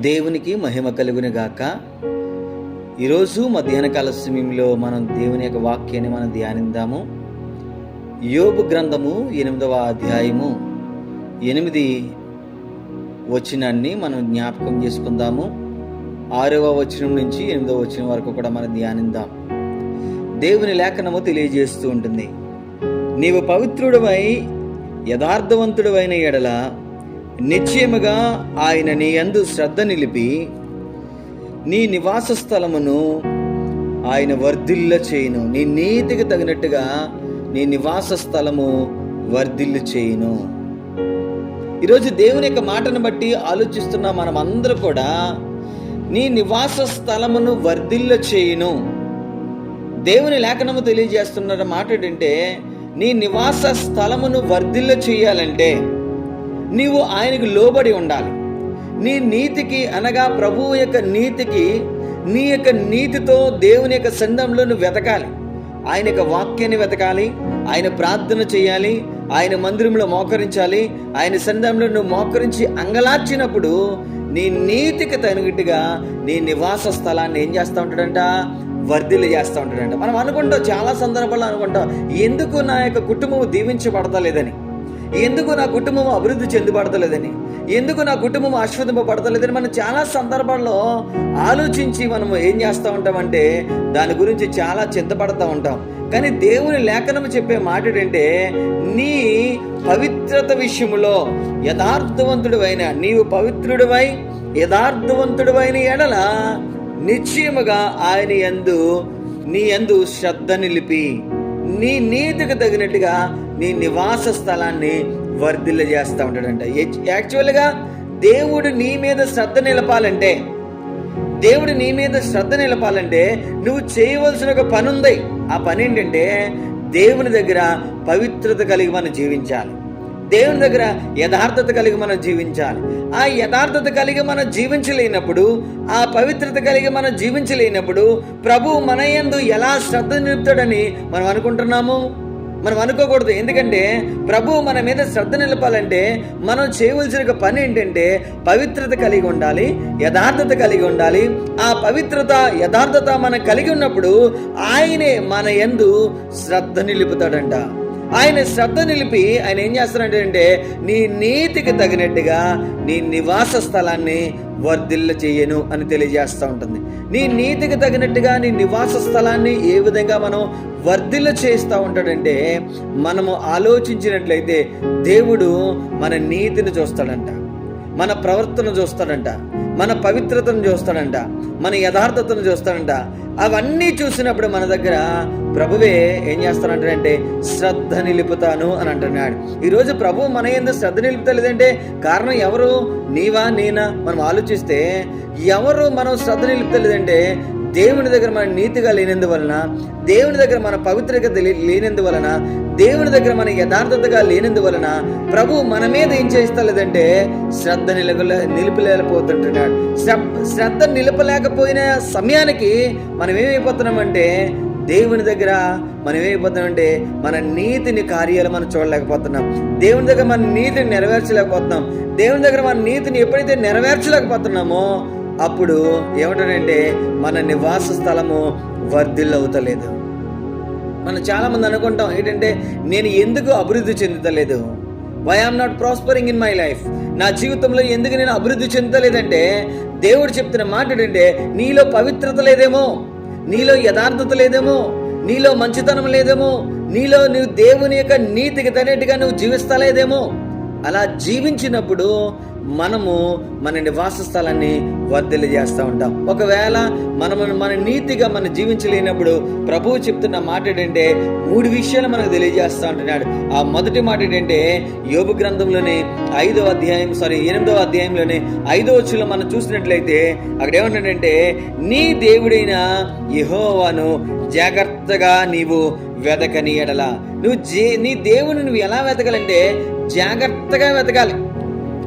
దేవునికి మహిమ కలుగును గాక. ఈరోజు మధ్యాహ్న కాల సమయంలో మనం దేవుని యొక్క వాక్యాన్ని మనం ధ్యానిద్దాము. యోబు గ్రంథము ఎనిమిదవ అధ్యాయము ఎనిమిది వచనాన్ని మనం జ్ఞాపకం చేసుకుందాము. ఆరవ వచనం నుంచి ఎనిమిదవ వచనం వరకు కూడా మనం ధ్యానిద్దాం. దేవుని లేఖనము తెలియజేస్తూ ఉంటుంది. నీవు పవిత్రుడవై యథార్థవంతుడవైన ఎడల నిశ్చయముగా ఆయన నీ అందు శ్రద్ధ నిలిపి నీ నివాస స్థలమును ఆయన వర్ధిల్ల చేయును. నీ నీతికి తగినట్టుగా నీ నివాస స్థలము వర్ధిల్లు చేయును. ఈరోజు దేవుని యొక్క మాటను బట్టి ఆలోచిస్తున్న మనం అందరూ కూడా నీ నివాస స్థలమును వర్ధిల్ల చేయును. దేవుని లేఖనము తెలియజేస్తున్న మాట ఏంటంటే నీ నివాస స్థలమును వర్ధిల్ల చేయాలంటే నీవు ఆయనకు లోబడి ఉండాలి. నీ నీతికి అనగా ప్రభువు యొక్క నీతికి నీ యొక్క నీతితో దేవుని యొక్క సందంలో నువ్వు వెతకాలి. ఆయన యొక్క వాక్యాన్ని వెతకాలి ఆయన ప్రార్థన చేయాలి ఆయన మందిరంలో మోకరించాలి ఆయన సందంలో నువ్వు మోకరించి అంగలార్చినప్పుడు నీ నీతికి తగినట్టుగా నీ నివాస స్థలాన్ని ఏం చేస్తూ ఉంటాడంట? వర్ధిల్లు చేస్తూ ఉంటాడంట. మనం అనుకుంటాం చాలా సందర్భాల్లో అనుకుంటాం ఎందుకు నా యొక్క కుటుంబం దీవించబడతలేదని? ఎందుకు నా కుటుంబం అభివృద్ధి చెందుపడతలేదని? ఎందుకు నా కుటుంబం ఆస్వాదింపబడతలేదని మనం చాలా సందర్భాల్లో ఆలోచించి మనం ఏం చేస్తూ ఉంటామంటే దాని గురించి చాలా చింతపడతా ఉంటాం. కానీ దేవుని లేఖనం చెప్పే మాట ఏంటంటే నీ పవిత్రత విషయంలో యథార్థవంతుడివైన నీవు పవిత్రుడివై యథార్థవంతుడివైన ఎడల నిశ్చయముగా ఆయన యందు నీ యందు శ్రద్ధ నిలిపి నీ నీతికి తగినట్టుగా నీ నివాస స్థలాన్ని వర్ధిల్ల చేస్తూ ఉంటాడంట యాక్చువల్గా దేవుడు నీ మీద శ్రద్ధ నిలపాలంటే దేవుడు నీ మీద శ్రద్ధ నిలపాలంటే నువ్వు చేయవలసిన ఒక పని ఉంది ఆ పని ఏంటంటే దేవుని దగ్గర పవిత్రత కలిగి మనం జీవించాలి. దేవుని దగ్గర యథార్థత కలిగి మనం జీవించాలి. ఆ యథార్థత కలిగి మనం జీవించలేనప్పుడు ఆ పవిత్రత కలిగి మనం జీవించలేనప్పుడు ప్రభు మన యందు ఎలా శ్రద్ధ నిలుపుతాడని మనం అనుకుంటున్నాము? మనం అనుకోకూడదు. ఎందుకంటే ప్రభు మన మీద శ్రద్ధ నిలపాలంటే మనం చేయవలసిన ఒక పని ఏంటంటే పవిత్రత కలిగి ఉండాలి యథార్థత కలిగి ఉండాలి. ఆ పవిత్రత యథార్థత మనం కలిగి ఉన్నప్పుడు ఆయనే మన యందు శ్రద్ధ నిలుపుతాడంట. ఆయన శ్రద్ధ నిలిపి ఆయన ఏం చేస్తాడంటే అంటే నీ నీతికి తగినట్టుగా నీ నివాస స్థలాన్ని వర్ధిల్ల చేయను అని తెలియజేస్తూ ఉంటుంది. నీ నీతికి తగినట్టుగా నీ నివాస స్థలాన్ని ఏ విధంగా మనం వర్ధిల్ల చేస్తూ ఉంటాడంటే మనము ఆలోచించినట్లయితే దేవుడు మన నీతిని చూస్తాడంట మన ప్రవర్తన చూస్తాడంట మన పవిత్రతను చూస్తాడంట మన యథార్థతను చూస్తాడంట. అవన్నీ చూసినప్పుడు మన దగ్గర ప్రభువే ఏం చేస్తానంటాడంటే శ్రద్ధ నిలుపుతాను అని అంటున్నాడు. ఈరోజు ప్రభు మన ఎందుకు శ్రద్ధ నిలుపుతలేదంటే కారణం ఎవరు? నీవా నేనా? మనం ఆలోచిస్తే ఎవరు మనం శ్రద్ధ నిలుపుతలేదంటే దేవుని దగ్గర మన నీతిగా లేనందువలన దేవుని దగ్గర మన పవిత్రత లేనందువలన దేవుని దగ్గర మన యథార్థతగా లేనందువలన ప్రభు మన మీద ఏం చేస్తలేదంటే శ్రద్ధ నిలపలే నిలిపిలేకపోతుంటున్నాడు. శ్రద్ధ నిలపలేకపోయిన సమయానికి మనం ఏమైపోతున్నామంటే దేవుని దగ్గర మనం ఏమైపోతున్నామంటే మన నీతిని కార్యాలు మనం చూడలేకపోతున్నాం. దేవుని దగ్గర మన నీతిని నెరవేర్చలేకపోతున్నాం. దేవుని దగ్గర మన నీతిని ఎప్పుడైతే నెరవేర్చలేకపోతున్నామో అప్పుడు ఏమంటాడంటే మన నివాస స్థలము వర్ధిల్లవుతలేదు. మనం చాలామంది అనుకుంటాం ఏంటంటే నేను ఎందుకు అభివృద్ధి చెందుతలేదు? Why am not prospering in my life నా జీవితంలో ఎందుకు నేను అభివృద్ధి చెందలేదంటే దేవుడు చెప్తున్న మాట ఏంటంటే నీలో పవిత్రత లేదేమో నీలో యథార్థత లేదేమో నీలో మంచితనం లేదేమో నీలో నువ్వు దేవుని యొక్క నీతికి తనేట్టుగా నువ్వు జీవిస్తలేదేమో. అలా జీవించినప్పుడు మనము మన నివాస స్థలాన్ని వర్ధిల్లు చేస్తూ ఉంటాం. ఒకవేళ మనము మన నీతిగా మనం జీవించలేనప్పుడు ప్రభువు చెప్తున్న మాట ఏంటంటే మూడు విషయాలు మనకు తెలియజేస్తూ ఉంటున్నాడు ఆ మొదటి మాట ఏంటంటే యోగు గ్రంథంలోని ఐదవ అధ్యాయం సారీ ఎనిమిదవ అధ్యాయంలోని ఐదో వచ్చులో మనం చూసినట్లయితే అక్కడ ఏమంటాడంటే నీ దేవుడైన యహోవాను జాగ్రత్తగా నీవు వెతకని ఎడల నువ్వు జే నీ దేవుని నువ్వు ఎలా వెతకాలంటే జాగ్రత్తగా వెతకాలి.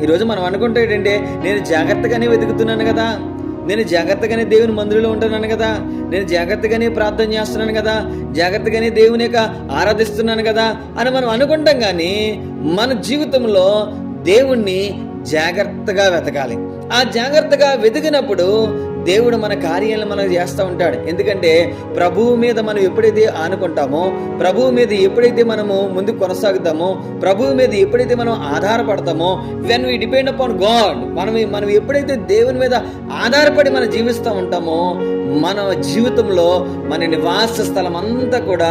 ఈరోజు మనం అనుకుంటే ఏంటంటే నేను జాగ్రత్తగానే వెతుకుతున్నాను కదా. నేను జాగ్రత్తగానే దేవుని మందిరంలో ఉంటున్నాను కదా. నేను జాగ్రత్తగానే ప్రార్థన చేస్తున్నాను కదా. జాగ్రత్తగానే దేవుని యొక్క ఆరాధిస్తున్నాను కదా అని మనం అనుకుంటాం కానీ మన జీవితంలో దేవుణ్ణి జాగ్రత్తగా వెతకాలి. ఆ జాగ్రత్తగా వెతికినప్పుడు దేవుడు మన కార్యాలను మనకు చేస్తూ ఉంటాడు. ఎందుకంటే ప్రభువు మీద మనం ఎప్పుడైతే ఆనుకుంటామో ప్రభువు మీద ఎప్పుడైతే మనము ముందు కొనసాగుతామో ప్రభువు మీద ఎప్పుడైతే మనం ఆధారపడతామో when we depend upon God మనం మనం ఎప్పుడైతే దేవుని మీద ఆధారపడి మనం జీవిస్తూ ఉంటామో మన జీవితంలో మన నివాస స్థలం అంతా కూడా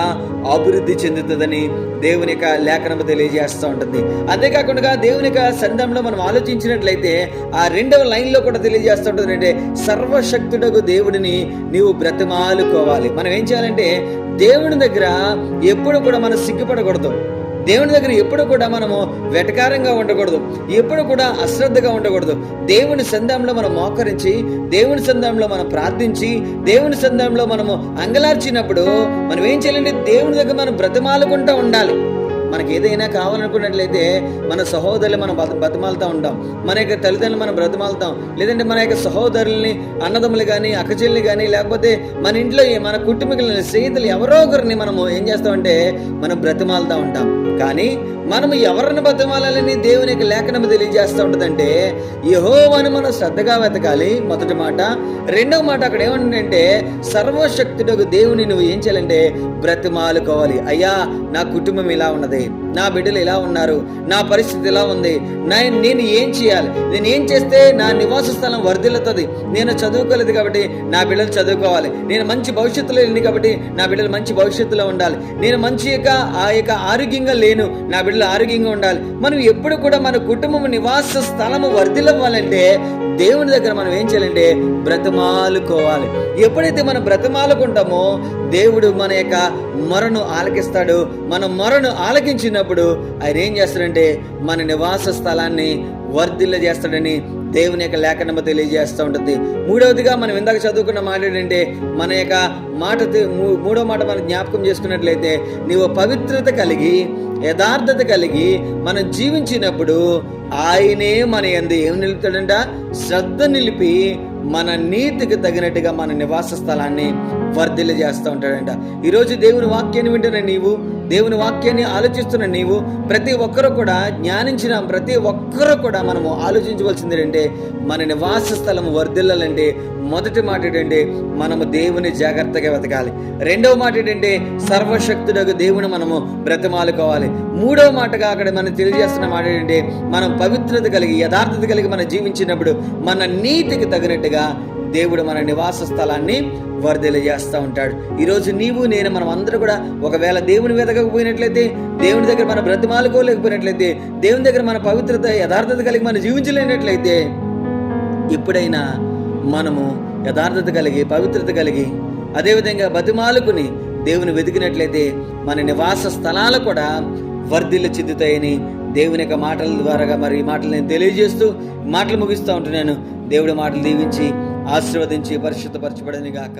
అభివృద్ధి చెందుతుందని దేవుని యొక్క లేఖనము తెలియజేస్తూ ఉంటుంది. అంతేకాకుండా దేవుని యొక్క సందంలో మనం ఆలోచించినట్లయితే ఆ రెండవ లైన్లో కూడా తెలియజేస్తూ ఉంటుంది అంటే సర్వశక్తుడకు దేవుడిని నీవు బ్రతిమాలుకోవాలి. మనం ఏం చేయాలంటే దేవుని దగ్గర ఎప్పుడు కూడా మనం సిగ్గుపడకూడదు. దేవుని దగ్గర ఎప్పుడు కూడా మనము వెటకారంగా ఉండకూడదు. ఎప్పుడు కూడా అశ్రద్ధగా ఉండకూడదు. దేవుని సందంలో మనం మోకరించి దేవుని సందంలో మనం ప్రార్థించి దేవుని సందంలో మనము అంగలార్చినప్పుడు మనం ఏం చేయాలంటే దేవుని దగ్గర మనం బ్రతిమాలుకుంటూ ఉండాలి. మనకి ఏదైనా కావాలనుకున్నట్లయితే మన సహోదరులు మనం బత బతిమాలుతూ ఉంటాం. మన యొక్క తల్లిదండ్రులు మనం బ్రతిమాలుతాం. లేదంటే మన యొక్క సహోదరుల్ని అన్నదమ్ములు కానీ అక్కచెల్లి కానీ లేకపోతే మన ఇంట్లో మన కుటుంబీకులని స్నేహితులు ఎవరో ఒకరిని మనము ఏం చేస్తామంటే మనం బ్రతిమాలుతూ ఉంటాం. కానీ మనము ఎవరిని బతిమాలని దేవుని యొక్క లేఖనం తెలియజేస్తూ ఉంటుందంటే యహోవాను మనం శ్రద్ధగా వెతకాలి. మొదటి మాట. రెండవ మాట అక్కడ ఏమంటుందంటే సర్వశక్తుడకు దేవుని నువ్వు ఏం చేయాలంటే బ్రతిమాలుకోవాలి. అయ్యా నా కుటుంబం ఇలా ఉన్నది నా బిడ్డలు ఇలా ఉన్నారు నా పరిస్థితి ఇలా ఉంది నా నేను ఏం చేయాలి? నేను ఏం చేస్తే నా నివాస స్థలం వర్ధిల్లుతుంది? నేను చదువుకోలేదు కాబట్టి నా బిడ్డలు చదువుకోవాలి. నేను మంచి భవిష్యత్తులో లేని కాబట్టి నా బిడ్డలు మంచి భవిష్యత్తులో ఉండాలి. నేను మంచి యొక్క ఆ యొక్క ఆరోగ్యంగా లేను. నా బిడ్డలు ఆరోగ్యంగా ఉండాలి. మనం ఎప్పుడు కూడా మన కుటుంబం నివాస స్థలము వర్ధిల్లవ్వాలంటే దేవుని దగ్గర మనం ఏం చేయాలంటే బ్రతమాలుకోవాలి. ఎప్పుడైతే మనం బ్రతమాలుకుంటామో దేవుడు మన యొక్క మొరను ఆలకిస్తాడు. మన మొరను ఆలకించినప్పుడు ఆయన ఏం చేస్తాడంటే మన నివాస స్థలాన్ని వర్ధిల్ల చేస్తాడని దేవుని యొక్క లేఖనము తెలియజేస్తూ ఉంటుంది. మూడవదిగా మనం ఇందాక చదువుకున్న మాట ఏంటంటే మన యొక్క మాట మూ- మూడో మాట మనం జ్ఞాపకం చేసుకున్నట్లయితే నీవు పవిత్రత కలిగి యథార్థత కలిగి మనం జీవించినప్పుడు ఆయనే మన ఎందు ఏం నిలుపుతాడంట? శ్రద్ధ నిలిపి మన నీతికి తగినట్టుగా మన నివాస స్థలాన్ని వర్ధిల్లు చేస్తూ ఉంటాడంట. ఈరోజు దేవుని వాక్యాన్ని వింటున్న నీవు దేవుని వాక్యాన్ని ఆలోచిస్తున్న నీవు ప్రతి ఒక్కరు కూడా జ్ఞానించిన ప్రతి ఒక్కరు కూడా మనము ఆలోచించవలసింది ఏంటంటే మన నివాస స్థలం వర్ధిల్లాలంటే మొదటి మాట ఏంటంటే మనము దేవుని జాగ్రత్తగా వెతకాలి. రెండవ మాట ఏంటంటే సర్వశక్తుడకు దేవుని మనము బ్రతమాలుకోవాలి. మూడవ మాటగా అక్కడ మనం తెలియజేస్తున్న మాట ఏంటంటే మనం పవిత్రత కలిగి యథార్థత కలిగి మనం జీవించినప్పుడు మన నీతికి తగినట్టుగా దేవుడు మన నివాస స్థలాన్ని వర్ధిలజేస్తూ చేస్తూ ఉంటాడు. ఈరోజు నీవు నేను మనం అందరూ కూడా ఒకవేళ దేవుని వెతకపోయినట్లయితే దేవుని దగ్గర మన బ్రతిమాలుకోలేకపోయినట్లయితే దేవుని దగ్గర మన పవిత్రత యథార్థత కలిగి మనం జీవించలేనట్లయితే ఎప్పుడైనా మనము యథార్థత కలిగి పవిత్రత కలిగి అదేవిధంగా బతిమాలుకుని దేవుని వెతికినట్లయితే మన నివాస స్థలాలు కూడా వర్ధిల్లు చెందుతాయని దేవుని యొక్క మాటల ద్వారా మరి ఈ మాటలు నేను తెలియజేస్తూ మాటలు ముగిస్తూ ఉంటున్నాను. దేవుడి మాటలు దీవించి ఆశీర్వదించి పరిశుద్ధపరచబడని గాక